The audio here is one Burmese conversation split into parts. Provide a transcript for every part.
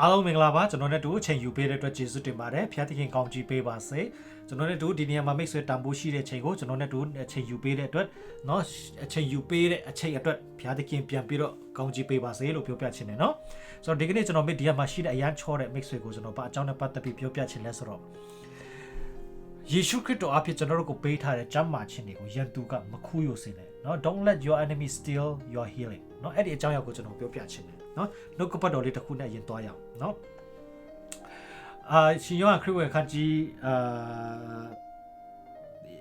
အားလုံးမင်္ဂလာပါကျွန်တော်နဲ့တူအချိန်ယူပေးတဲ့အတွက်ကျေးဇူးတင်ပါတယ်ဖျားသခင်ကောင်းချီးပေးပါစေကျွန်တော်နဲ့တူဒီနေရာမှာမိတ်ဆွေတန်ဖိုးရှိတဲ့ချိန်ကိုကျွန်တော်နဲ့တူအချိန်ယူပေးတဲ့အတွက်เนาะအချိန်ယူပေးတဲ့အချိန်အတွက်ဖျားသခင်ပြန်ပြီးတော့ကောင်းချီးပေးပါစေလို့ပြောပြချင်တယ်เนาะဆိုတော့ဒီကနေ့ကျွန်တော်မိဒီယာမှာရှိတဲ့အရန်ချောတဲ့မိတ်ဆွေကိုကျွန်တော်ဘာအကြောင်းနဲ့ပတ်သက်ပြီးပြောပြချင်လဲဆိုတော့ယေရှုခရစ်တော်အဖြစ်ကျွန်တော်တို့ကိုပေးထားတဲ့ကျမ်းမာခြင်းတွေကိုယန်သူကမခူးယိုစေနဲ့ เนาะ don't let your enemy steal your healing เนาะအဲ့ဒီအကြောင်းအရာကိုကျွန်တော်ပြောပြချင်တယ်เนาะနှုတ်ကပတ်တော်လေးတစ်ခုနဲ့ယင်သွားရအောင်เนาะ အာရှင်ယောဟန်ခရစ်ဝင်ခန်းကြီးအာ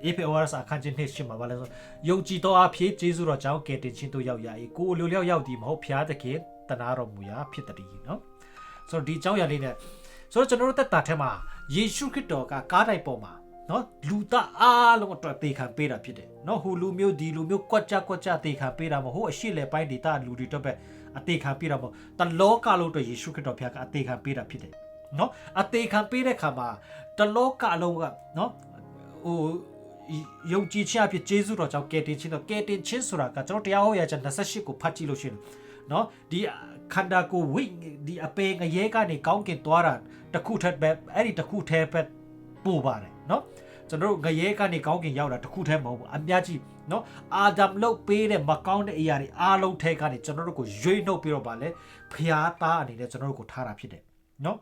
အေဖေဝါရစာခန်းကြီးနှစ်ရှိမှာပါလဲဆိုယုံကြည်သောအဖြစ်ဂျေဇုတော်ကြောင့်ကယ်တင်ခြင်းတို့ရောက်ရ၏ကိုယ်လိုလျောက်ရောက်သည်မဟုတ်ဖျားသခင်တနာတော်မူရာဖြစ်တည်းเนาะဆိုတော့ဒီအကြောင်းအရာလေးနဲ့ဆိုတော့ကျွန်တော်တို့တက်တာထဲမှာယေရှုခရစ်တော်ကကားတိုက်ပေါ်မှာ နော်လူသားအားလုံးအတွက်သေခံပေးတာဖြစ်တယ်နော်ဟိုလူမျိုးဒီလူမျိုးကွက်ကြကွက်ကြသေခံပေးတာမဟုတ်အရှိလေပိုင်းဒေတာလူတွေတော့ပဲအသေခံပေးတာမဟုတ်တလောကလုံးအတွက်ယေရှုခရစ်တော်ဖခင်ကအသေခံပေးတာဖြစ်တယ်နော်အသေခံပေးတဲ့ခါမှာတလောကလုံးကနော်ဟိုယုံကြည်ခြင်းအဖြစ်ယေရှုတော်ကြောင့်ကယ်တင်ခြင်းတော့ကယ်တင်ခြင်းဆိုတာကကျွန်တော်တရားဟောရာချက်28ကိုဖတ်ကြည့်လို့ရှိရင်နော်ဒီခန္ဓာကိုယ်ဝိဒီအပေငရဲကနေကောင်းကင်သွားတာတစ်ခုထက်ပဲအဲ့ဒီတစ်ခုထဲပဲ ပို့ပါတယ်နော်ကျွန်တော်တို့ငရဲကနေကောင်းကင်ရောက်တာတစ်ခုထဲမဟုတ်ဘူးအများကြီးနော်အာဒမ်လုတ်ပေးတဲ့မကောင်းတဲ့အရာတွေအားလုံးထဲကနေကျွန်တော်တို့ကိုရွေးနှုတ်ပြီးတော့ဗာလဲဖျားသားအနေနဲ့ကျွန်တော်တို့ကိုထားတာဖြစ်တယ်နော်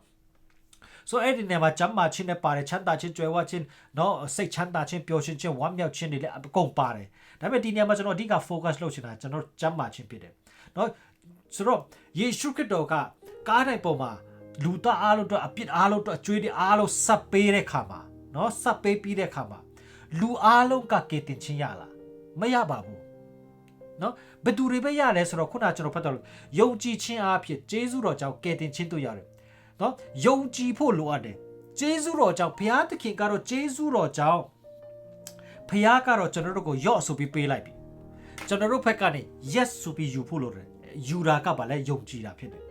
ဆိုအဲ့ဒီနေမှာကျမ်းမာခြင်းနဲ့ပါတယ်ချမ်းသာခြင်းကြွယ်ဝခြင်းเนาะစိတ်ချမ်းသာခြင်းပျော်ရွှင်ခြင်းဝမ်းမြောက်ခြင်းတွေလည်းအကုန်ပါတယ်ဒါပေမဲ့ဒီနေရာမှာကျွန်တော်အဓိက focus လုပ်ချင်တာကျွန်တော်ကျမ်းမာခြင်းဖြစ်တယ်เนาะဆိုတော့ယေရှုခရစ်တော်ကကားတိုင်းပေါ်မှာ လူသားအားလုံးအတွက်အပြစ်အားလုံးအတွက်အကျွေးတွေအားလုံးဆက်ပေးတဲ့ခါမှာနော်ဆက်ပေးပြီးတဲ့ခါမှာလူအားလုံးကကေတင်ချင်းရလားမရပါဘူးနော်ဘယ်သူတွေပဲရလဲဆိုတော့ခုနကျွန်တော်ဖတ်တော်လို့ယုံကြည်ခြင်းအားဖြင့်ကျေးဇူးတော်ကြောင့်ကေတင်ချင်းတို့ရတယ်နော်ယုံကြည်ဖို့လိုအပ်တယ်ကျေးဇူးတော်ကြောင့်ဘုရားသခင်ကတော့ကျေးဇူးတော်ကြောင့်ဘုရားကတော့ကျွန်တော်တို့ကိုယော့ဆိုပြီးပေးလိုက်ပြီကျွန်တော်တို့ဘက်ကနေ yes ဆိုပြီးယူဖို့လိုတယ်ယူတာကပါလဲယုံကြည်တာဖြစ်တယ်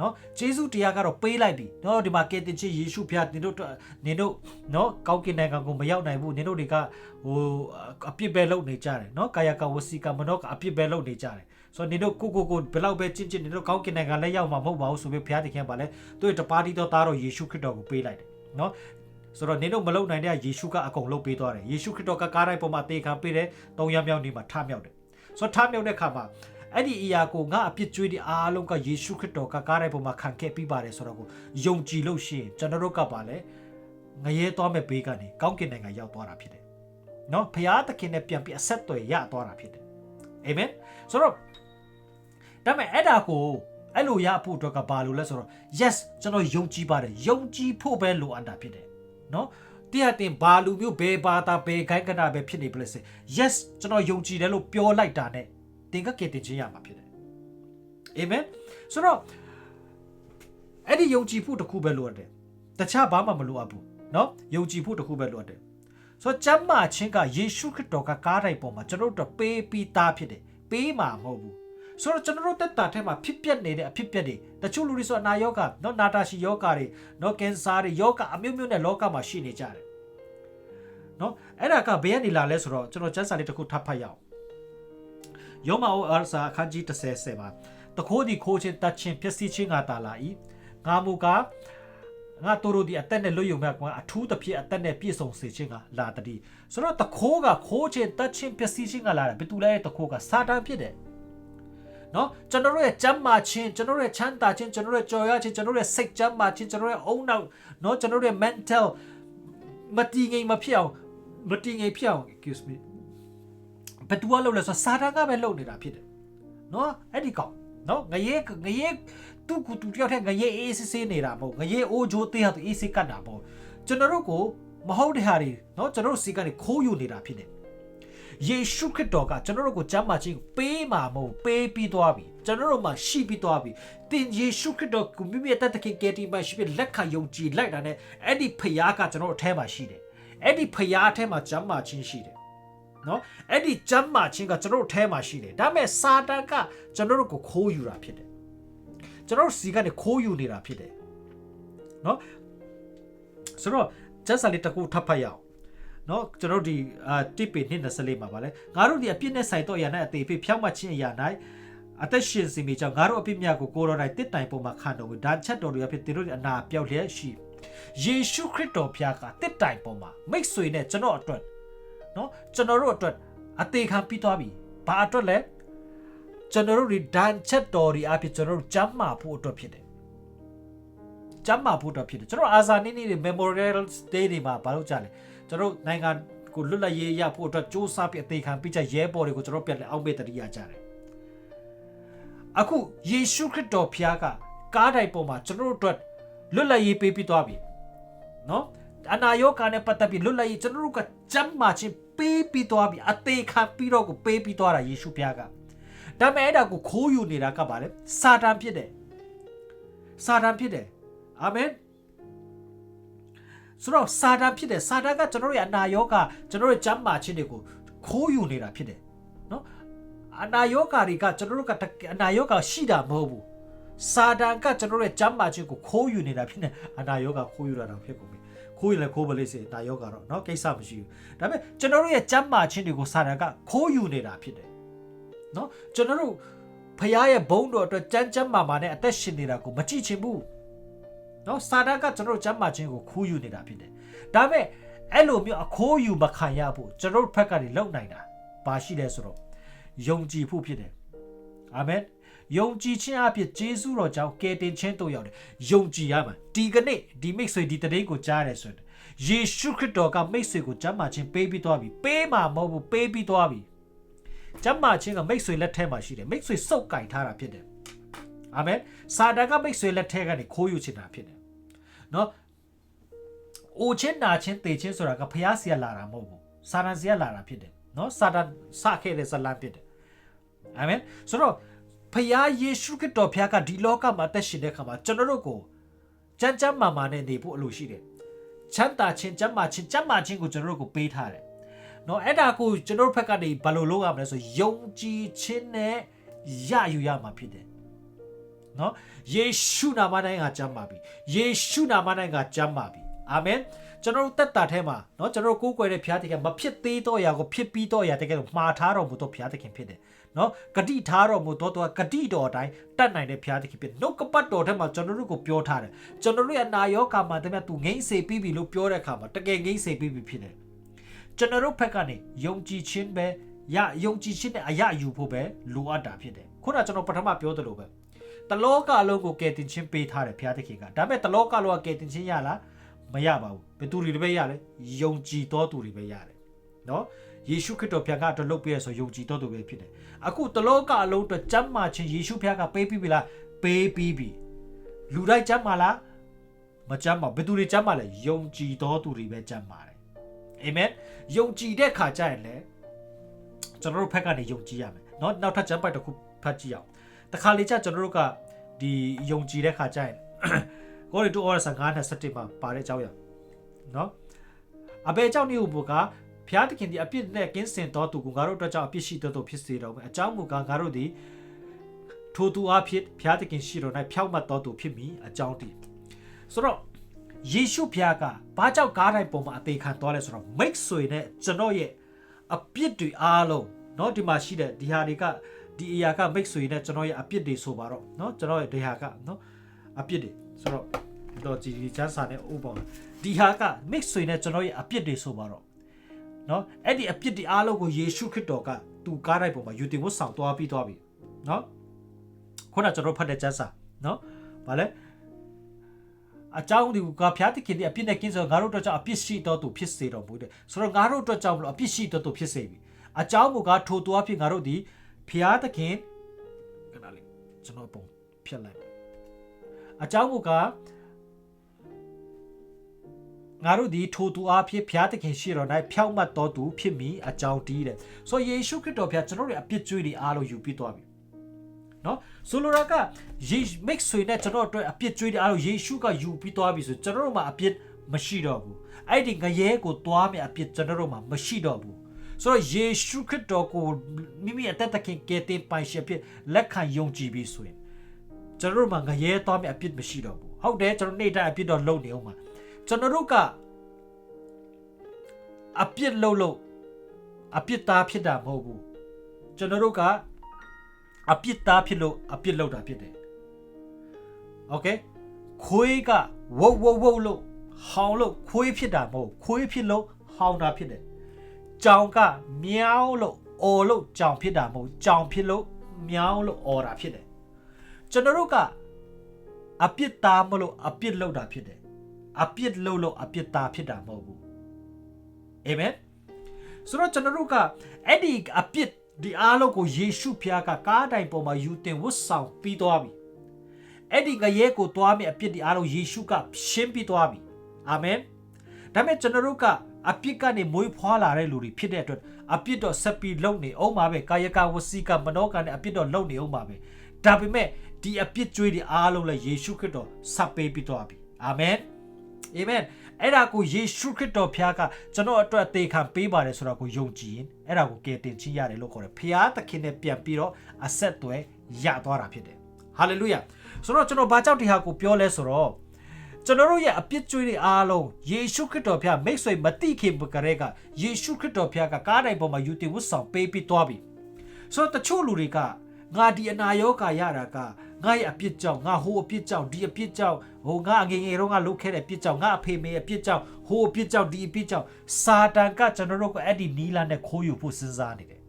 နော်ဂျေဇုတရားကတော့ပေးလိုက်ပြီနော်ဒီမှာကယ်တင်ခြင်းယေရှုဖျားနင်တို့အတွက်နင်တို့နော်ကောင်းကင်နိုင်ငံကိုမရောက်နိုင်ဘူးနင်တို့တွေကဟိုအပြစ်ပဲလုပ်နေကြတယ်နော်ကာယကဝစီကမနောကအပြစ်ပဲလုပ်နေကြတယ်ဆိုတော့နင်တို့ကိုကိုကိုဘယ်လောက်ပဲကျင့်ကျင့်နင်တို့ကောင်းကင်နိုင်ငံလည်းရောက်မှာမဟုတ်ပါဘူးဆိုပြီးဘုရားသခင်ကပါလဲသူ့ရဲ့တပါးတီတော်သားတော်ယေရှုခရစ်တော်ကိုပေးလိုက်တယ်နော်ဆိုတော့နင်တို့မလုံနိုင်တဲ့ယေရှုကအကုန်လုပ်ပေးသွားတယ်ယေရှုခရစ်တော်ကကားတိုင်းပေါ်မှာတေခံပေးတယ်သုံးရမြောက်နေမှာထမြောက်တယ်ဆိုတော့ထမြောက်တဲ့ခါမှာ အဲ့ဒီအရာကိုငါအပြစ်ကြွေးဒီအားလုံးကယေရှုခရစ်တော်ကကားတိုင်းပေါ်မှာခံခဲ့ပြီးပါတယ်ဆိုတော့ကိုယုံကြည်လို့ရှိရင်ကျွန်တော်တို့ကပါလဲငရဲသွားမဲ့ဘေးကနေကောင်းကင်နိုင်ငံရောက်သွားတာဖြစ်တယ်နော်ဖရာသခင်နဲ့ပြန်ပြီးအဆက်အသွယ်ရသွားတာဖြစ်တယ်အာမင်ဆိုတော့ဒါပေမဲ့အဲ့ဒါကိုအဲ့လိုရဖို့အတွက်ကဘာလို့လဲဆိုတော့ yes ကျွန်တော်ယုံကြည်ပါတယ်ယုံကြည်ဖို့ပဲလိုအပ်တာဖြစ်တယ်နော်တရားတင်ဘာလူမျိုးဘယ်ဘာသာဘယ်ခိုင်းကနာပဲဖြစ်နေပလဲစေ yes ကျွန်တော်ယုံကြည်တယ်လို့ပြောလိုက်တာ ਨੇ တင်ကကယ်တင်ခြင်းရမှာဖြစ်တယ်အာမင်ဆိုတော့အဲ့ဒီယုံကြည်ဖို့တစ်ခုပဲလိုအပ်တယ်တခြားဘာမှမလိုအပ်ဘူးเนาะယုံကြည်ဖို့တစ်ခုပဲလိုအပ်တယ်ဆိုတော့ကျမ်းမာခြင်းကယေရှုခရစ်တော်ကကားတိုင်းပေါ်မှာကျွန်တော်တို့ပေးပြီးသားဖြစ်တယ်ပေးမှာမဟုတ်ဘူးဆိုတော့ကျွန်တော်တို့တက်တာထဲမှာဖြစ်ပျက်နေတဲ့အဖြစ်ပျက်တွေတချို့လူတွေဆိုအနာယောဂเนาะနာတာရှိယောဂတွေเนาะကင်ဆာတွေယောဂအမျိုးမျိုးနဲ့လောကမှာရှိနေကြတယ်เนาะအဲ့ဒါကဘယ်ကနေလာလဲဆိုတော့ကျွန်တော်ကျမ်းစာလေးတစ်ခုထပ်ဖတ်ရအောင် ယောမအိုအာစာအခန်းကြီး30ဆယ်မှာတခိုးဒီခိုးချင်းတတ်ချင်းဖြစ်စီချင်းငါတာလာ၏ငါမူကားငါတို့တို့ဒီအသက်နဲ့လွတ်ယုံမြတ်ကွာအထူးသဖြင့်အသက်နဲ့ပြည့်စုံစေခြင်းကလာတည်းဆိုတော့တခိုးကခိုးချင်းတတ်ချင်းဖြစ်စီချင်းကလာတယ်ဘယ်သူလဲတခိုးကစာတန်ဖြစ်တယ်နော်ကျွန်တော်တို့ရဲ့ကျမ်းမာခြင်းကျွန်တော်တို့ရဲ့ချမ်းသာခြင်းကျွန်တော်တို့ရဲ့ကြော်ရခြင်းကျွန်တော်တို့ရဲ့စိတ်ကျမ်းမာခြင်းကျွန်တော်တို့ရဲ့အုံနောက်နော်ကျွန်တော်တို့ရဲ့ mental မတည်ငြိမ်မဖြစ်အောင်မတည်ငြိမ်ဖြစ်အောင် excuse me ဘယ်သူကလုပ်လဲဆိုတော့စာတန်ကပဲလုပ်နေတာဖြစ်တယ်နော်အဲ့ဒီကောင်နော်ငရဲငရဲသူ့ကူသူတယောက်တည်းငရဲအေးစစ်စစ်နေတာမဟုတ်ငရဲအိုးဂျိုးသေးဟာသူအေးစစ်ကတ်တာမဟုတ်ကျွန်တော်တို့ကိုမဟုတ်တဲ့ဟာတွေနော်ကျွန်တော်တို့စီကနေခိုးယူနေတာဖြစ်တယ်ယေရှုခရစ်တော်ကကျွန်တော်တို့ကိုကျမ်းမာခြင်းပေးမှာမဟုတ်ပေးပြီးသွားပြီကျွန်တော်တို့မှာရှိပြီးသွားပြီတင်ယေရှုခရစ်တော်ကိုမိမိရဲ့တတ်တဲ့ကယ်တင်ပါရှိပြီးလက်ခံယုံကြည်လိုက်တာနဲ့အဲ့ဒီဖခင်ကကျွန်တော်တို့အထဲမှာရှိတယ်အဲ့ဒီဖခင်အထဲမှာကျမ်းမာခြင်းရှိတယ် နော်အဲ့ဒီကျမ်းမာခြင်းကကျွန်တော်တို့အဲမှာရှိတယ်ဒါပေမဲ့စာတန်ကကျွန်တော်တို့ကိုခိုးယူတာဖြစ်တယ်ကျွန်တော်တို့စီကနေခိုးယူနေတာဖြစ်တယ်နော်ဆိုတော့ကျမ်းစာလေးတစ်ခုထပ်ဖတ်ရအောင်နော်ကျွန်တော်တို့ဒီအာတစ်ပေနှစ်24မှာပါလဲငါတို့ဒီအပြစ်နဲ့ဆိုင်တော့ရ၌အသေးဖြစ်ဖြောင်းမှတ်ခြင်းအရာ၌အသက်ရှင်စီမိကြောင့်ငါတို့အပြစ်များကိုကိုတော်တိုင်တစ်တိုင်ပေါ်မှာခံတော်မူဒါချက်တော်တွေအဖြစ်သင်တို့အနာပြောက်လျက်ရှိယေရှုခရစ်တော်ဖျားကတစ်တိုင်ပေါ်မှာမိတ်ဆွေနဲ့ကျွန်တော်အတွက် နော်ကျွန်တော်တို့အတွက်အသေးခံပြီးသွားပြီဘာအတွက်လဲကျွန်တော်တို့ဒီဒန်ချက်တော်တွေအဖြစ်ကျွန်တော်တို့ကျမ်းမာဖို့အတွက်ဖြစ်တယ်ကျမ်းမာဖို့အတွက်ဖြစ်တယ်ကျွန်တော်အာဇာနည်းနည်းတွေ Memorial Day တွေမှာဘာလို့ကြလဲကျွန်တော်နိုင်ငံကိုလွတ်လပ်ရေးရဖို့အတွက်စ조사ပြီးအသေးခံပြီးချက်ရဲဘော်တွေကိုကျွန်တော်ပြန်လဲအောက်မေ့တရိယာကြတယ်အခုယေရှုခရစ်တော်ဖျားကကားတိုင်ပေါ်မှာကျွန်တော်တို့အတွက်လွတ်လပ်ရေးပေးပြီးသွားပြီနော် အနာရောဂါနဲ့ပတ်သက်ပြီးလွတ်လပ်ရေးကျွန်တော်တို့ကစမ်းမာခြင်းပေးပြီးသွားပြီအသေးခံပြီးတော့ကိုပေးပြီးသွားတာယေရှုဖျားကဒါပေမဲ့အဲ့ဒါကိုခိုးယူနေတာကပါလေစာတန်ဖြစ်တယ်စာတန်ဖြစ်တယ်အာမင်ဆိုတော့စာတန်ဖြစ်တယ်စာတန်ကကျွန်တော်တို့ရဲ့အနာရောဂါကျွန်တော်တို့ရဲ့ကျမ်းမာခြင်းတွေကိုခိုးယူနေတာဖြစ်တယ်နော်အနာရောဂါတွေကကျွန်တော်တို့ကအနာရောဂါရှိတာမဟုတ်ဘူးစာတန်ကကျွန်တော်တို့ရဲ့ကျမ်းမာခြင်းကိုခိုးယူနေတာဖြစ်နေအနာရောဂါခိုးယူတာတော့ဖြစ်ကုန်ပြီ ခိုးရင်လည်းခိုးပလေးစေအနာရောဂါတော့เนาะကိစ္စမရှိဘူးဒါပေမဲ့ကျွန်တော်တို့ရဲ့ကျမ်းမာခြင်းတွေကိုစာတန်ကခိုးယူနေတာဖြစ်တယ်เนาะကျွန်တော်တို့ဖခင်ရဲ့ဘုန်းတော်အတွက်ကြမ်းကြမ်းမာမာနဲ့အသက်ရှင်နေတာကိုမကြည့်ချင်ဘူးနော်စာတန်ကကျွန်တော်တို့ကျမ်းမာခြင်းကိုခိုးယူနေတာဖြစ်တယ်။ဒါပေမဲ့အဲ့လိုမျိုးအခိုးယူမခံရဖို့ကျွန်တော်တို့ဘက်ကနေလုံနိုင်တာဘာရှိလဲဆိုတော့ယုံကြည်ဖို့ဖြစ်တယ်။အာမင်။ ယုံကြည်ခြင်းအဖြစ်ဂျေဇုတော်ကြောင့်ကယ်တင်ခြင်းတို့ရောက်တယ်။ယုံကြည်ရမှာဒီကနေ့ဒီမိတ်ဆွေဒီတရင်ကိုကြားရတယ်ဆိုရင်ယေရှုခရစ်တော်ကမိတ်ဆွေကိုကျမ်းမာခြင်းပေးပြီးသွားပြီ။ပေးမှာမဟုတ်ဘူးပေးပြီးသွားပြီ။ကျမ်းမာခြင်းကမိတ်ဆွေလက်ထဲမှာရှိတယ်။မိတ်ဆွေစုပ်ကင်ထားတာဖြစ်တယ်။အာမင်စာတန်ကမိတ်ဆွေလက်ထဲကနေခိုးယူချင်တာဖြစ်တယ်နော်အိုချင်းနာချင်းတေချင်းဆိုတာကဖျားစီရလာတာမဟုတ်ဘူးစာတန်စီရလာတာဖြစ်တယ်နော်စာတန်စခဲ့တဲ့ဇလန်ဖြစ်တယ်အာမင်ဆိုတော့ ဖျားယေရှုခရစ်တော်ဖျားကဒီလောကမှာတက်ရှင်တဲ့ခါမှာကျွန်တော်တို့ကိုကြမ်းကြမ်းမာမာနဲ့နေဖို့အလိုရှိတယ်ချမ်းသာခြင်းကြမ်းမာခြင်းကြမ်းမာခြင်းကိုကျွန်တော်တို့ကိုပေးထားတယ်နော်အဲ့ဒါကိုကျွန်တော်တို့ဘက်ကနေဘယ်လိုလုပ်ရမလဲဆိုယုံကြည်ခြင်းနဲ့ရယူရမှာဖြစ်တယ်နော်ယေရှုနာမ၌ငါကြမ်းပါပြီယေရှုနာမ၌ငါကြမ်းပါပြီအာမင် ကျွန်တော်တို့တက်တာထဲမှာเนาะကျွန်တော်တို့ကိုးကွယ်တဲ့ဘုရားသခင်မဖြစ်သေးတော့အရာကိုဖြစ်ပြီးတော့အရာတကယ်လို့မှားထားတော်မူသောဘုရားသခင်ဖြစ်တယ်เนาะဂတိထားတော်မူသောသူကဂတိတော်အတိုင်းတတ်နိုင်တဲ့ဘုရားသခင်ဖြစ်နှုတ်ကပတ်တော်ထဲမှာကျွန်တော်တို့ကိုပြောထားတယ်ကျွန်တော်တို့ရဲ့နာယောကာမှာတမန်သူငိမ့်စေပြီးပြီလို့ပြောတဲ့အခါမှာတကယ်ငိမ့်စေပြီးပြီဖြစ်တယ်ကျွန်တော်တို့ဘက်ကနေယုံကြည်ခြင်းပဲရယုံကြည်ခြင်းနဲ့အရယူဖို့ပဲလိုအပ်တာဖြစ်တယ်ခုနကကျွန်တော်ပထမပြောသလိုပဲတလောကလုံးကိုကယ်တင်ခြင်းပေးထားတယ်ဘုရားသခင်ကဒါပေမဲ့တလောကလုံးကကယ်တင်ခြင်းရလား မရပါဘူးဘယ်သူတွေပဲရလဲယုံကြည်တော်သူတွေပဲရတယ်နော်ယေရှုခရစ်တော်ဘုရားကတော့လုပ်ပြရဆိုယုံကြည်တော်သူပဲဖြစ်တယ်အခုတလောကအလုံးအတွက်ကျမ်းမာခြင်းယေရှုဘုရားကပေးပြီးပြီလားပေးပြီးပြီလူတိုင်းကျမ်းမာလားမကျမ်းမာဘယ်သူတွေကျမ်းမာလဲယုံကြည်တော်သူတွေပဲကျမ်းမာတယ်အာမင်ယုံကြည်တဲ့ခါကျရင်လေကျွန်တော်တို့ဘက်ကနေယုံကြည်ရမယ်เนาะနောက်ထပ်ကျမ်းပိုက်တစ်ခုဖတ်ကြည့်အောင်တခါလေကျကျွန်တော်တို့ကဒီယုံကြည်တဲ့ခါကျရင် ကိုရီတူအော်ဆန်927မှာပါတဲ့အကြောင်းရနော်အဘယ်ကြောင့်နေဥပကဖျားသခင်ဒီအပြစ်နဲ့ကင်းစင်တော်သူကငါတို့အတွက်ကြောင့်အပြစ်ရှိတော်သူဖြစ်စေတော်မယ်အကြောင်းမူကားငါတို့ဒီထိုသူအဖြစ်ဖျားသခင်ရှိတော်၌ဖြောက်မှတ်တော်သူဖြစ်မိအကြောင်းတည်ဆိုတော့ယေရှုဖျားကဘာကြောင့်ကားတိုင်းပုံမှာအသေးခံသွားလဲဆိုတော့မိတ်ဆွေနဲ့ကျွန်တော်ရဲ့အပြစ်တွေအားလုံးเนาะဒီမှာရှိတဲ့ဒီဟာတွေကဒီအရာကမိတ်ဆွေနဲ့ကျွန်တော်ရဲ့အပြစ်တွေဆိုပါတော့เนาะကျွန်တော်ရဲ့ဒီဟာကเนาะအပြစ်တွေ ဆိုတော့တော့ကြည်ဒီချမ်းစာနဲ့ဥပအောင်ဒီဟာကမိတ်ဆွေနဲ့ကျွန်တော်ရဲ့အပြစ်တွေဆိုပါတော့เนาะအဲ့ဒီအပြစ်တွေအားလုံးကိုယေရှုခရစ်တော်ကသူကားတိုင်းပေါ်မှာယူတင်ဝတ်ဆောင်သွားပြီးသွားပြီเนาะခုနကျွန်တော်ဖတ်တဲ့ချမ်းစာเนาะဗာလဲအကြောင်းဒီကဖျားတခင်ဒီအပြစ်နဲ့ကင်းဆိုငါတို့အတွက်ကြောင့်အပြစ်ရှိတော်သူဖြစ်စေတော်မူတယ်ဆိုတော့ငါတို့အတွက်ကြောင့်မလို့အပြစ်ရှိတော်သူဖြစ်စေပြီအကြောင်းမူကားထိုသူအဖြစ်ငါတို့ဒီဖျားသခင်ခဏလေးကျွန်တော်ပုံဖြတ်လိုက် အကြောင်းမူကားငါတို့ဒီထိုသူအားဖြင့်ဖျားသခင်ရှိတော်၌ဖြောက်မှတ်တော်သူဖြစ်မိအကြောင်းတည်းတဲ့ဆိုယေရှုခရစ်တော်ဖျားကျွန်တော်တို့အပြစ်ကြွေးတွေအားလုံးယူပြီးသွားပြီနော်ဆိုလိုတာကယေမိတ်ဆွေနဲ့ကျွန်တော်တို့အပြစ်ကြွေးတွေအားလုံးယေရှုကယူပြီးသွားပြီဆိုကျွန်တော်တို့မှာအပြစ်မရှိတော့ဘူးအဲ့ဒီငရဲကိုသွားမြအပြစ်ကျွန်တော်တို့မှာမရှိတော့ဘူးဆိုတော့ယေရှုခရစ်တော်ကိုမိမိအသက်သခင်ကယ်တင်ပိုင်ရှင်ဖြစ်လက်ခံယုံကြည်ပြီးဆိုရင် ကျွန်တော်တို့မှာငရဲသွားမြအပြစ်မရှိတော့ဘူးဟုတ်တယ်ကျွန်တော်နေ့တိုင်းအပြစ်တော့လုပ်နေအောင်ပါကျွန်တော်တို့ကအပြစ်လုပ်လို့အပြစ်သားဖြစ်တာမဟုတ်ဘူးကျွန်တော်တို့က အပြစ်သားဖြစ်လို့အပြစ်လုပ်တာဖြစ်တယ်โอเคခွေးကဝုတ်ဝုတ်ဝုတ်လို့ဟောင်းလို့ခွေးဖြစ်တာမဟုတ်ခွေးဖြစ်လို့ဟောင်းတာဖြစ်တယ်ကြောင်ကမြောင်းလို့အော်လို့ကြောင်ဖြစ်တာမဟုတ်ကြောင်ဖြစ်လို့မြောင်းလို့အော်တာဖြစ်တယ် ကျွန်တော်တို့ကအပြစ်သားမလို့အပြစ်လုပ်တာဖြစ်တယ်အပြစ်လုပ်လို့အပြစ်သားဖြစ်တာမဟုတ်ဘူးအာမင်ဆိုတော့ကျွန်တော်တို့ကအဲ့ဒီအပြစ်ဒီအားလုံးကိုယေရှုဖျားကကားတိုင်ပေါ်မှာယူတင်ဝတ်ဆောင်ပြီးသွားပြီအဲ့ဒီကရဲကိုသွားမြအပြစ်ဒီအားလုံးယေရှုကရှင်းပြီးသွားပြီအာမင်ဒါပေမဲ့ကျွန်တော်တို့ကအပြစ်ကနေမွေးဖွားလာတဲ့လူတွေဖြစ်တဲ့အတွက်အပြစ်တော့ဆက်ပြီးလုံနေအောင်ပါပဲကာယကဝစီကမနောကနဲ့အပြစ်တော့လုံနေအောင်ပါပဲ ဒါပေမဲ့ဒီအပြစ်ကြွေးတွေအားလုံးလည်းယေရှုခရစ်တော်ဆက်ပေးပြီးသွားပြီအာမင်အာမင်အဲ့ဒါကိုယေရှုခရစ်တော်ဖျားကကျွန်တော်အတွက်အသေးခံပေးပါတယ်ဆိုတော့ကိုယုံကြည်ရင်အဲ့ဒါကိုကယ်တင်ချရတယ်လို့ခေါ်တယ်ဖျားသခင်နဲ့ပြန်ပြီးတော့အဆက်အသွယ်ရသွားတာဖြစ်တယ်ဟာလေလုယာဆိုတော့ကျွန်တော်ဘာကြောင့်ဒီဟာကိုပြောလဲဆိုတော့ကျွန်တော်တို့ရဲ့အပြစ်ကြွေးတွေအားလုံးယေရှုခရစ်တော်ဖျားမိတ်ဆွေမတိခင်ပကရဲကယေရှုခရစ်တော်ဖျားကကားတိုင်ပေါ်မှာယူတင်ဝတ်ဆောင်ပေးပြီးသွားပြီဆိုတော့တချို့လူတွေက ငါဒီအနာရောဂါရတာကငါရဲ့အပြစ်ကြောင့်ငါဟိုအပြစ်ကြောင့်ဒီအပြစ်ကြောင့်ဟိုငါငယ်ငယ်တော့ငါလုပ်ခဲ့တဲ့အပြစ်ကြောင့်ငါအဖေမေအပြစ်ကြောင့်ဟိုအပြစ်ကြောင့်ဒီအပြစ်ကြောင့်စာတန်ကကျွန်တော်တို့ကိုအဲ့ဒီနီလာနဲ့ခိုးယူဖို့စဉ်းစားနေတယ်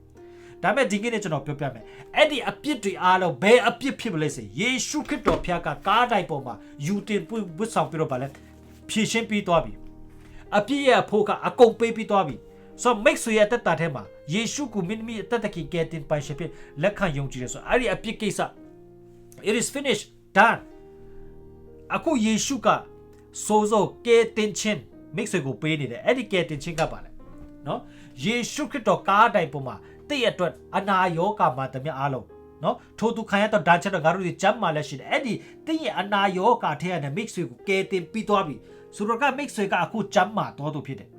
ဒါပေမဲ့ဒီကနေ့ကျွန်တော်ပြောပြမယ်အဲ့ဒီအပြစ်တွေအားလုံးဘယ်အပြစ်ဖြစ်မလဲစေယေရှုခရစ်တော်ဖျားကကားတိုင်ပေါ်မှာယူတင်ပွဝတ်ဆောင်ပြီးတော့ဗာလဲဖြည့်ရှင်းပြီးသွားပြီအပြစ်ရဲ့အဖို့ကအကုန်ပေးပြီးသွားပြီ ဆိုမိတ်ဆွေရဲ့တက်တာထဲမှာယေရှုကိုမိမိအသက်တကယ်ကယ်တင်ပိုင်ရှင်ဖြစ်လက်ခံယုံကြည်ရဆိုအဲ့ဒီအပြစ်ကိစ္စ it is finished done အခုယေရှုကစိုးစိုးကယ်တင်ခြင်းမိတ်ဆွေကိုပေးနေတယ်အဲ့ဒီကယ်တင်ခြင်းကပါလေနော်ယေရှုခရစ်တော်ကားတိုင်ပေါ်မှာတည့်ရအတွက်အနာရောဂါမှာတမျှအားလုံးနော်ထိုသူခံရတော့ဒါချက်တော့ငါတို့ဒီကျမ်းမာလက်ရှိတယ်အဲ့ဒီတင်းရဲ့အနာရောဂါထဲကနေမိတ်ဆွေကိုကယ်တင်ပြီးသွားပြီဆိုတော့ကမိတ်ဆွေကအခုကျမ်းမာတော်သူဖြစ်တယ်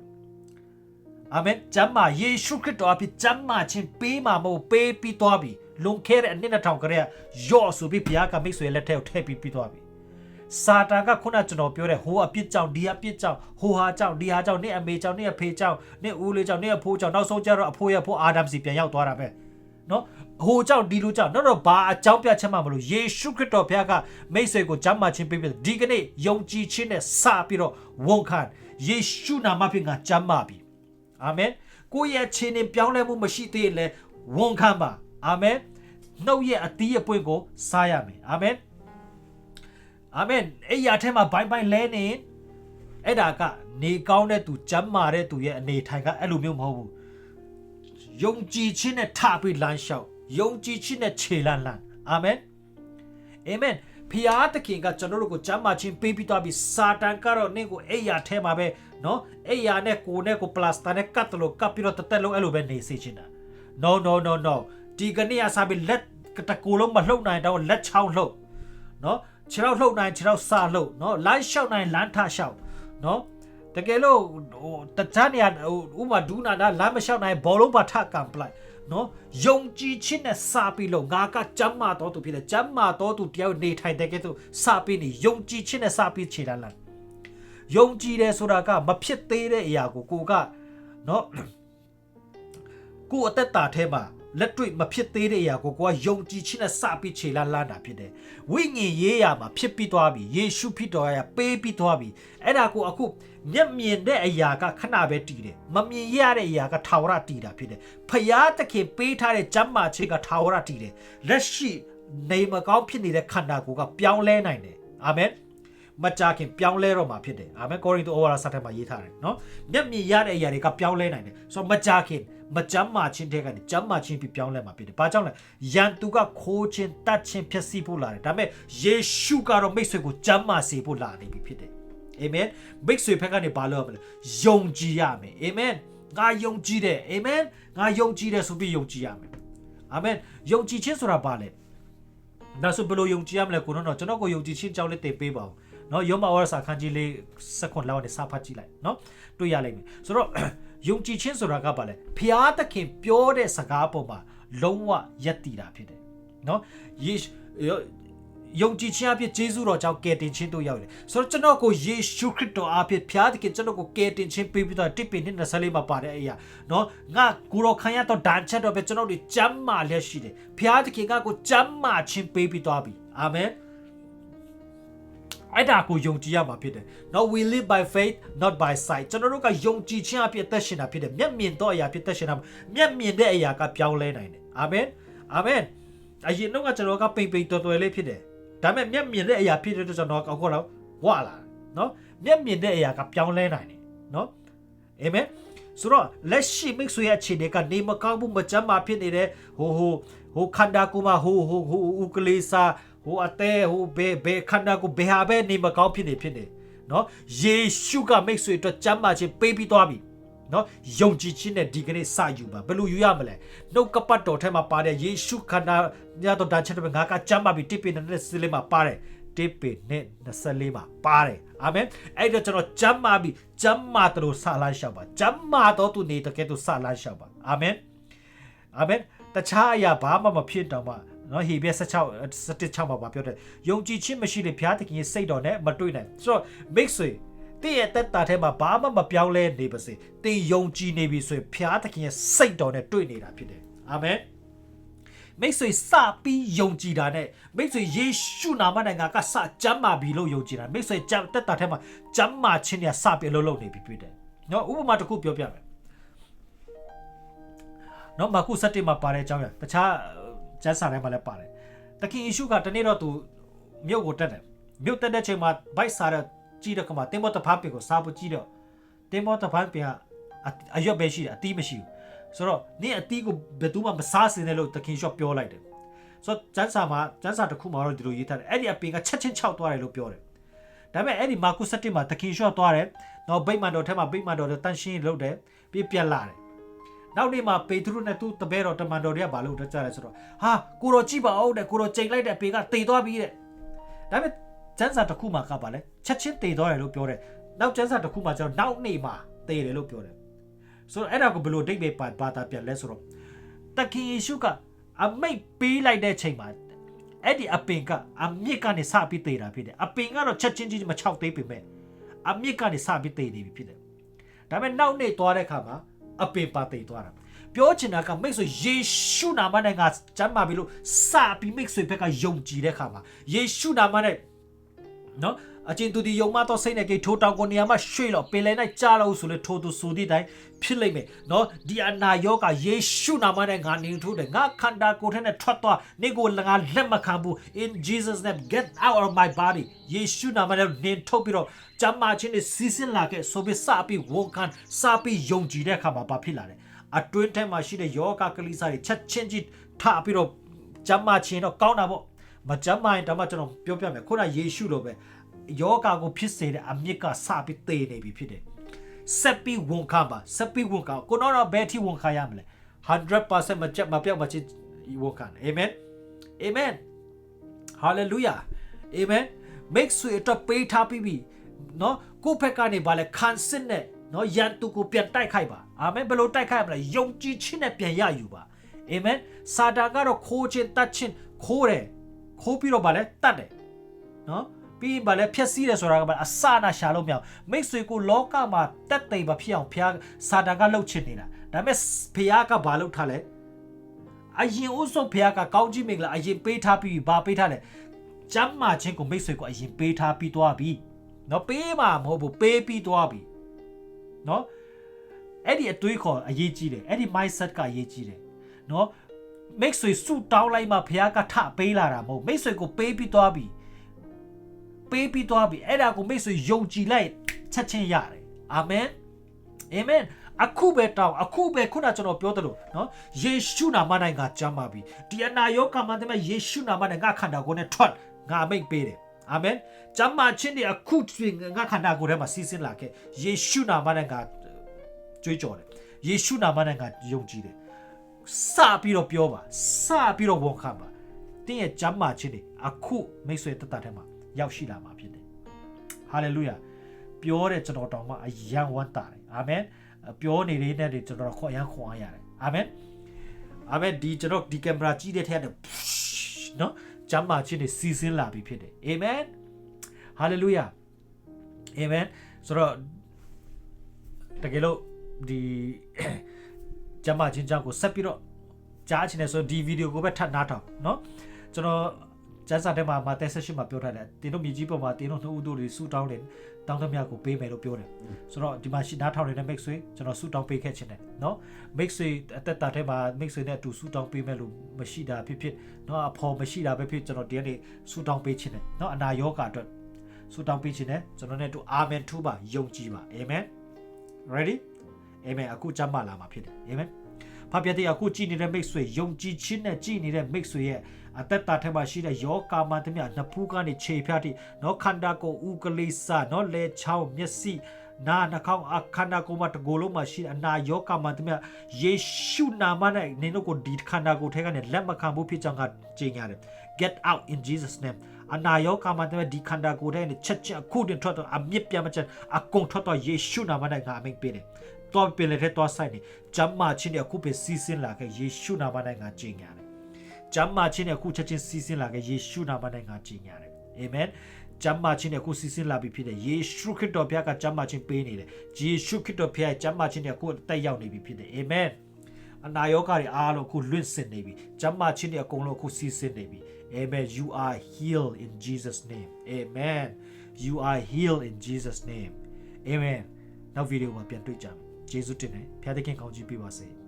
အာမင်ကျမ်းမာယေရှုခရစ်တော်အဖြစ်ကျမ်းမာခြင်းပေးမှာမဟုတ်ပေးပြီးသွားပြီလွန်ခဲ့တဲ့အနှစ်နှစ်ထောင်ကလေးရော့ဆိုပြီးဘုရားကမိတ်ဆွေလက်ထဲကိုထည့်ပြီးပြီးသွားပြီစာတာကခုနကျွန်တော်ပြောတဲ့ဟိုအပြစ်ကြောင့်ဒီအပြစ်ကြောင့်ဟိုဟာကြောင့်ဒီဟာကြောင့်နေ့အမေကြောင့်နေ့အဖေကြောင့်နေ့ဦးလေးကြောင့်နေ့အဖိုးကြောင့်နောက်ဆုံးကျတော့အဖိုးရဲ့ဖိုးအာဒမ်စီပြန်ရောက်သွားတာပဲနော်ဟိုကြောင့်ဒီလိုကြောင့်တော့တော့ဘာအကြောင်းပြချက်မှမလို့ယေရှုခရစ်တော်ဘုရားကမိတ်ဆွေကိုဂျမ်းမာခြင်းပေးပြီးဒီကနေ့ယုံကြည်ခြင်းနဲ့စပြီးတော့ဝန်ခံယေရှုနာမဖြင့်ငါဂျမ်းမာပြီ အာမင်ကိုယ့်ရဲ့ခြေနဲ့ပြောင်းလဲမှုမရှိသေးရင်လည်းဝန်ခံပါအာမင်နှုတ်ရဲ့အသီးအပွင့်ကိုစားရမယ်အာမင်အာမင်အဲ့ရထဲမှာဘိုင်းဘိုင်းလဲနေအဲ့ဒါကနေကောင်းတဲ့သူကျမ်းမာတဲ့သူရဲ့အနေထိုင်ကအဲ့လိုမျိုးမဟုတ်ဘူးယုံကြည်ခြင်းနဲ့ထပြီးလမ်းလျှောက်ယုံကြည်ခြင်းနဲ့ခြေလန်းလန်းအာမင်အာမင်ဖျားသခင်ကကျွန်တော်တို့ကိုကျမ်းမာခြင်းပေးပြီးသွားပြီစာတန်ကတော့နင့်ကိုအဲ့ရထဲမှာပဲ နော်အဲ့ရနဲ့ကိုနဲ့ကိုပလတ်စတာနဲ့ကတ်လို့ကပ်ပြီးတော့တသက်လုံးအဲ့လိုပဲနေစေချင်တာ no no no no ဒီကနေ့အစားပြီးလက်တကူလုံးမလှုပ်နိုင်တော့လက်ချောင်းလှုပ်နော်ခြေထောက်လှုပ်နိုင်ခြေထောက်စလှုပ်နော်လမ်းလျှောက်နိုင်လမ်းထလျှောက်နော်တကယ်လို့ဟိုတခြားနေရာဟိုဥပမာဒူနာနာလမ်းမလျှောက်နိုင်ဘောလုံးပါထကံပလိုက်နော်ယုံကြည်ခြင်းနဲ့စာပြီးလို့ငါကကြမ်းမာတော်သူဖြစ်တယ်ကြမ်းမာတော်သူတယောက်နေထိုင်တဲ့ကဲသူစာပြီးနေယုံကြည်ခြင်းနဲ့စာပြီးခြေထားလား ယုံကြည်တယ်ဆိုတာကမဖြစ်သေးတဲ့အရာကိုကိုကနော်ကိုအသက်တာထဲမှာလက်တွေ့မဖြစ်သေးတဲ့အရာကိုကိုကယုံကြည်ခြင်းနဲ့စပြီးခြေလာလန်းတာဖြစ်တယ်ဝိညာဉ်ရေးရာမှာဖြစ်ပြီးသွားပြီယေရှုဖြစ်တော်ရာပေးပြီးသွားပြီအဲ့ဒါကိုအခုမျက်မြင်တဲ့အရာကခဏပဲတည်တယ်မမြင်ရတဲ့အရာကထာဝရတည်တာဖြစ်တယ်ဖယားသခင်ပေးထားတဲ့ကျမ်းမာခြင်းကထာဝရတည်တယ်လက်ရှိနေမကောင်းဖြစ်နေတဲ့ခန္ဓာကိုယ်ကပြောင်းလဲနိုင်တယ်အာမင် မကြခင်ပြောင်းလဲတော့မှာဖြစ်တယ်အာမင်ကောရိန္သုဩဝါဒစာထဲမှာရေးထားတယ်နော်မျက်မြင်ရတဲ့အရာတွေကပြောင်းလဲနိုင်တယ်ဆိုတော့မကြခင်မကြမ်းမာခြင်းတဲ့ကနေကြမ်းမာခြင်းပြီးပြောင်းလဲမှာဖြစ်တယ်ဘာကြောင့်လဲယန်သူကခိုးခြင်းတတ်ခြင်းဖြစ်စီဖို့လာတယ်ဒါပေမဲ့ယေရှုကတော့မိတ်ဆွေကိုကြမ်းမာစေဖို့လာနေပြီဖြစ်တယ်အာမင်မိတ်ဆွေဖက်ကနေဘာလုပ်ရမလဲယုံကြည်ရမယ်အာမင်ငါယုံကြည်တယ်အာမင်ငါယုံကြည်တယ်ဆိုပြီးယုံကြည်ရမယ်အာမင်ယုံကြည်ခြင်းဆိုတာဘာလဲဒါဆိုဘယ်လိုယုံကြည်ရမလဲကိုတော့ကျွန်တော်ကိုယုံကြည်ခြင်းကြောင့်လည်းတင်ပေးပါဦး နော်ယုံမဝရစာခန်းကြီးလေးစက္ကွန်လောက်နဲ့စာဖတ်ကြည့်လိုက်နော်တွေ့ရလိမ့်မယ်ဆိုတော့ယုံကြည်ခြင်းဆိုတာကဘာလဲဖျားသခင်ပြောတဲ့စကားပေါ်မှာလုံးဝယက်တည်တာဖြစ်တယ်နော်ယေယုံကြည်ခြင်းအဖြစ်ဂျေဇုတော်ကြောင့်ကယ်တင်ခြင်းတို့ရောက်တယ်ဆိုတော့ကျွန်တော်ကိုယေရှုခရစ်တော်အဖြစ်ဖျားသခင်ကျွန်တော်ကိုကယ်တင်ခြင်းပေးပြီးတော့တစ်ပင်နဲ့24မှာပါတဲ့အရာနော်ငါကိုတော်ခံရတော့ဒါန်ချက်တော့ပဲကျွန်တော်တို့ကျမ်းမာလက်ရှိတယ်ဖျားသခင်ကကိုကျမ်းမာခြင်းပေးပြီးသွားပြီအာမင် အဲ့ဒါကိုယုံကြည်ရမှာဖြစ်တယ်။ Now we live by faith not by sight ကျွန်တော်တို့ကယုံကြည်ခြင်းအဖြစ်သက်ရှင်တာဖြစ်တယ်။မျက်မြင်သောအရာဖြစ်သက်ရှင်တာမျက်မြင်တဲ့အရာကပြောင်းလဲနိုင်တယ်။အာမင်။အာမင်။အရင်တော့ကကျွန်တော်ကပိန်ပိန်တော်တော်လေးဖြစ်တယ်။ဒါပေမဲ့မျက်မြင်တဲ့အရာဖြစ်တဲ့အတွက်ကျွန်တော်ကောက်တော့ဝါလာနော်။မျက်မြင်တဲ့အရာကပြောင်းလဲနိုင်တယ်နော်။အာမင်။ဆိုတော့လက်ရှိမိတ်ဆွေရဲ့အခြေအနေကနေမကောင်းဘူးမကြမ်းမာဖြစ်နေတဲ့ဟိုဟိုဟိုခန္ဓာကိုယ်မှာဟိုဟိုဟိုဥကလေးစာ ဟိုအသေးဟိုဘယ်ဘယ်ခန္ဓာကိုယ်ဘယ်ဟာပဲနေမကောင်းဖြစ်နေဖြစ်နေနော်ယေရှုကမိတ်ဆွေအတွက်ကြမ်းမာခြင်းပေးပြီးသွားပြီနော်ယုံကြည်ခြင်းနဲ့ဒီကနေ့စယူပါဘယ်လိုယူရမလဲနှုတ်ကပတ်တော်ထဲမှာပါတဲ့ယေရှုခန္ဓာညတော်တန်ချက်တွေငါကကြမ်းမာပြီတိပိနဲ့စလေးမှာပါတယ်တိပိနဲ့24မှာပါတယ်အာမင်အဲ့တော့ကျွန်တော်ကြမ်းမာပြီကြမ်းမာတယ်လို့ဆလာရှောက်ပါကြမ်းမာတော့သူနေတကယ်သူဆလာရှောက်ပါအာမင်အာမင်တခြားအရာဘာမှမဖြစ်တော့မှ နော်ဟေဘဲ16 16မှာပါပြောတယ်ယုံကြည်ခြင်းမရှိတဲ့ဘုရားသခင်ရဲ့စိတ်တော်နဲ့မတွေ့နိုင်ဆိုတော့ mix ဆွေတည့်ရဲ့တက်တာထဲမှာဘာမှမပြောင်းလဲနေပါစေတင်ယုံကြည်နေပြီဆိုရင်ဘုရားသခင်ရဲ့စိတ်တော်နဲ့တွေ့နေတာဖြစ်တယ်အာမင်မိတ်ဆွေစပြီးယုံကြည်တာနဲ့မိတ်ဆွေယေရှုနာမနဲ့ငါကစကြမ်းမာပြီလို့ယုံကြည်တာမိတ်ဆွေကြတက်တာထဲမှာကြမ်းမာခြင်းနဲ့စပြီးလို့လုပ်နေပြီဖြစ်တယ်နော်ဥပမာတစ်ခုပြောပြမယ်နော်မကုစက်တင်မှာပါတဲ့အကြောင်းရတခြား ကျမ်းစာထဲမှာလည်းပါတယ်တခင်ယေရှုကတနေ့တော့သူမြို့ကိုတက်တယ်မြို့တက်တဲ့ချိန်မှာဘိုက်စားတဲ့ကြီးတဲ့ကမှာတင်မောတဖားပင်ကိုစားဖို့ကြီးတော့တင်မောတဖားပင်ကအရွက်ပဲရှိတယ်အတီးမရှိဘူးဆိုတော့နင့်အတီးကိုဘယ်သူမှမစားစင်တယ်လို့တခင်ရှော့ပြောလိုက်တယ်ဆိုတော့ကျမ်းစာမှာကျမ်းစာတစ်ခုမှာတော့ဒီလိုရေးထားတယ်အဲ့ဒီအပင်ကချက်ချင်းချောက်သွားတယ်လို့ပြောတယ်ဒါပေမဲ့အဲ့ဒီမာကု7မှာတခင်ရှော့သွားတယ်နောက်ဗိမ္မာန်တော်ထဲမှာဗိမ္မာန်တော်တန်ရှင်းလုပ်တယ်ပြီးပြက်လာတယ် နောက်နေ့မှာပေထရုနဲ့သူ့တပည့်တော်တမန်တော်တွေကဘာလို့တက်ကြလဲဆိုတော့ဟာကိုတော်ကြည့်ပါအောင်တဲ့ကိုတော်ချိန်လိုက်တဲ့ပေကတေသွားပြီတဲ့ဒါပေမဲ့ကျန်းစာတစ်ခုမှကပါလဲချက်ချင်းတေသွားတယ်လို့ပြောတယ်နောက်ကျန်းစာတစ်ခုမှကျတော့နောက်နေ့မှာတေတယ်လို့ပြောတယ်ဆိုတော့အဲ့ဒါကိုဘယ်လိုဒိတ်ပဲပါဘာသာပြန်လဲဆိုတော့တခင်ယေရှုကအမိတ်ပေးလိုက်တဲ့ချိန်မှာအဲ့ဒီအပင်ကအမြစ်ကနေစပြီးတေတာဖြစ်တယ်အပင်ကတော့ချက်ချင်းချင်းမချောက်သေးပေမဲ့အမြစ်ကနေစပြီးတေနေပြီဖြစ်တယ်ဒါပေမဲ့နောက်နေ့သွားတဲ့အခါမှာ အပင်ပါတိတ်သွားတာပြောချင်တာကမိတ်ဆွေယေရှုနာမနဲ့ငါကျမ်းမာပြီလို့စပြီးမိတ်ဆွေဘက်ကယုံကြည်တဲ့ခါမှာယေရှုနာမနဲ့နော် အချင်းသူဒီယုံမတော့စိတ်နဲ့ကေထိုးတောင်ကိုနေရာမှာရွှေ့လို့ပင်လယ်၌ကြားလို့ဆိုလေထိုးသူဆိုသည့်တိုင်းဖြစ်လိမ့်မယ်နော်ဒီအနာယောဂယေရှုနာမနဲ့ငါနေထိုးတယ်ငါခန္ဓာကိုယ်ထဲနဲ့ထွက်သွားနေကိုငါလက်မခံဘူး in Jesus name get out of my body ယေရှုနာမနဲ့နင်ထုတ်ပြီးတော့ကျမ်းမာခြင်းနဲ့စီးစင်းလာခဲ့ဆိုပြီးစပြီးဝန်ခံစပြီးယုံကြည်တဲ့အခါမှာဘာဖြစ်လာလဲအတွင်းထဲမှာရှိတဲ့ယောဂကလိစာတွေချက်ချင်းကြီးထပြီးတော့ကျမ်းမာခြင်းတော့ကောင်းတာပေါ့မကျမ်းမာရင်တော့ကျွန်တော်ပြောပြမယ်ခုနယေရှုလိုပဲ ယောဂါကိုဖြစ်စေတဲ့အမြစ်ကစပြီးတည်နေပြီဖြစ်တယ်ဆက်ပြီးဝန်ခံပါဆက်ပြီးဝန်ခံကိုတော့ဘယ်ထိဝန်ခံရမလဲ100%မချက်မပြောက်မချစ်ဝန်ခံအာမင်အာမင်ဟာလေလုယာအာမင် make sure တော့ပေးထားပြီးပြီနော်ကိုယ့်ဘက်ကနေပါလဲခံစစ်နဲ့နော်ယန်သူကိုပြန်တိုက်ခိုက်ပါအာမင်ဘယ်လိုတိုက်ခိုက်ရမလဲယုံကြည်ခြင်းနဲ့ပြန်ရယူပါအာမင်စာတာကတော့ခိုးခြင်းတတ်ခြင်းခိုးတယ်ခိုးပြီးတော့ပါလဲတတ်တယ်နော် ပြီးရင်ဗာလဲဖြက်စီးတယ်ဆိုတာကဗာအစနာရှာလို့မရအောင်မိတ်ဆွေကိုလောကမှာတက်သိမ်မဖြစ်အောင်ဖျားစာတန်ကလှုပ်ချင်နေတာဒါပေမဲ့ဖျားကဘာလုပ်ထားလဲအရင်ဥဆုံးဖျားကကောင်းကြီးမင်္ဂလာအရင်ပေးထားပြီးဘာပေးထားလဲကျမ်းမာခြင်းကိုမိတ်ဆွေကိုအရင်ပေးထားပြီးသွားပြီနော်ပေးမှာမဟုတ်ဘူးပေးပြီးသွားပြီနော်အဲ့ဒီအတွေးခေါ်အရေးကြီးတယ်အဲ့ဒီ mindset ကအရေးကြီးတယ်နော်မိတ်ဆွေဆူတောင်းလိုက်မှဘုရားကထပေးလာတာမဟုတ်မိတ်ဆွေကိုပေးပြီးသွားပြီ။ ပေးပြီးသွားပြီအဲ့ဒါကိုမိတ်ဆွေယုံကြည်လိုက်ချက်ချင်းရတယ်အာမင်အာမင်အခုပဲတောင်းအခုပဲခုနကျွန်တော်ပြောသလိုနော်ယေရှုနာမ၌ငါကြမ်းပါပြီဒီအနာယောကမှန်တယ်ယေရှုနာမ၌ငါခန္ဓာကိုယ်နဲ့ထွက်ငါမိတ်ပေးတယ်အာမင်ကျမ်းမာခြင်းတွေအခုငါခန္ဓာကိုယ်ထဲမှာစီးဆင်းလာခဲ့ယေရှုနာမနဲ့ငါကြွေးကြော်တယ်ယေရှုနာမနဲ့ငါယုံကြည်တယ်စပြီးတော့ပြောပါစပြီးတော့ဝန်ခံပါတင်းရဲ့ကျမ်းမာခြင်းတွေအခုမိတ်ဆွေတတထဲမှာ ရောက်ရှိလာမှာဖြစ်တယ်ဟာလေလုယာပြောတဲ့ကျွန်တော်တောင်မှအယံဝမ်းတာတယ်အာမင်ပြောနေတဲ့နဲ့တွေကျွန်တော်ခွန်အယံခွန်အားရတယ်အာမင်အာမင်ဒီကျွန်တော်ဒီကင်မရာကြည့်တဲ့ထက်နော်ဂျမ်းမာချင်းတွေစီစင်းလာပြီဖြစ်တယ်အာမင်ဟာလေလုယာအာမင်ဆိုတော့တကယ်လို့ဒီဂျမ်းမာချင်းကြောင့်ကိုဆက်ပြီးတော့ကြားချင်တယ်ဆိုဒီဗီဒီယိုကိုပဲထပ်နားထောင်နော်ကျွန်တော် ကျန်းစာထဲမှာမာသက်ဆက်ရှိမှာပြောထားတယ်တင်းတို့မြေကြီးပေါ်မှာတင်းတို့နှစ်ဦးတို့တွေဆူတောင်းတယ်တောင်းသမျှကိုပေးမယ်လို့ပြောတယ်ဆိုတော့ဒီမှာရှင်းနားထောင်နေတဲ့မိတ်ဆွေကျွန်တော်ဆူတောင်းပေးခဲ့ခြင်းတယ်နော်မိတ်ဆွေအသက်တာထဲမှာမိတ်ဆွေနဲ့အတူဆူတောင်းပေးမယ်လို့မရှိတာဖြစ်ဖြစ်နော်အဖော်မရှိတာပဲဖြစ်ကျွန်တော်ဒီကနေ့ဆူတောင်းပေးခြင်းတယ်နော်အနာယောဂါအတွက်ဆူတောင်းပေးခြင်းတယ်ကျွန်တော်နဲ့တို့အာမင်ထူပါယုံကြည်ပါအာမင် ready အာမင်အခုကြမ်းမလာမှာဖြစ်တယ်အာမင်ဖပြတဲ့အခုကြည်နေတဲ့မိတ်ဆွေယုံကြည်ခြင်းနဲ့ကြည်နေတဲ့မိတ်ဆွေရဲ့ အသက်တာထဲမှာရှိတဲ့ယောကာမသမျှနှစ်ဖူးကနေခြေဖြတ်တိနော်ခန္ဓာကိုယ်ဥကလေးစာနော်လေချောင်းမျက်စိနာနှာခေါင်းအခန္ဓာကိုယ်မှာတကိုယ်လုံးမှာရှိတဲ့အနာယောကာမသမျှယေရှုနာမနဲ့နင်တို့ကိုဒီခန္ဓာကိုယ်ထဲကနေလက်မခံဖို့ဖြစ်ကြောင်းကကြေညာတယ် get out in jesus name အနာယောကာမသမျှဒီခန္ဓာကိုယ်ထဲကနေချက်ချက်အခုတင်ထွက်တော့အမြင့်ပြတ်မချက်အကုန်ထွက်တော့ယေရှုနာမနဲ့ငါအမိန့်ပေးတယ်တော့ပင်လေတဲ့တော့ဆိုင်နေဂျမ်းမာချင်းတဲ့အခုပဲစီးစင်းလာခဲ့ယေရှုနာမနဲ့ငါကြင်ညာတယ် ဂျမ်းမာချင်းတဲ့အခုချက်ချင်းစီးစင်းလာခဲ့ယေရှုနာမနဲ့ငါကြင်ညာတယ်အာမင်ဂျမ်းမာချင်းတဲ့အခုစီးစင်းလာပြီဖြစ်တယ်ယေရှုခရစ်တော်ဘုရားကဂျမ်းမာချင်းပေးနေတယ်ယေရှုခရစ်တော်ဘုရားဂျမ်းမာချင်းတဲ့အခုတက်ရောက်နေပြီဖြစ်တယ်အာမင်အနာယောဂါတွေအားလုံးအခုလွင့်စင်နေပြီဂျမ်းမာချင်းတွေအကုန်လုံးအခုစီးစင်းနေပြီ Amen you are healed in Jesus name Amen you are healed in Jesus name Amen နောက်ဗီဒီယိုမှာပြန်တွေ့ကြမယ်ကျေးဇူးတင်တယ်ဖျားသခင်ကောင်းချီးပေးပါစေ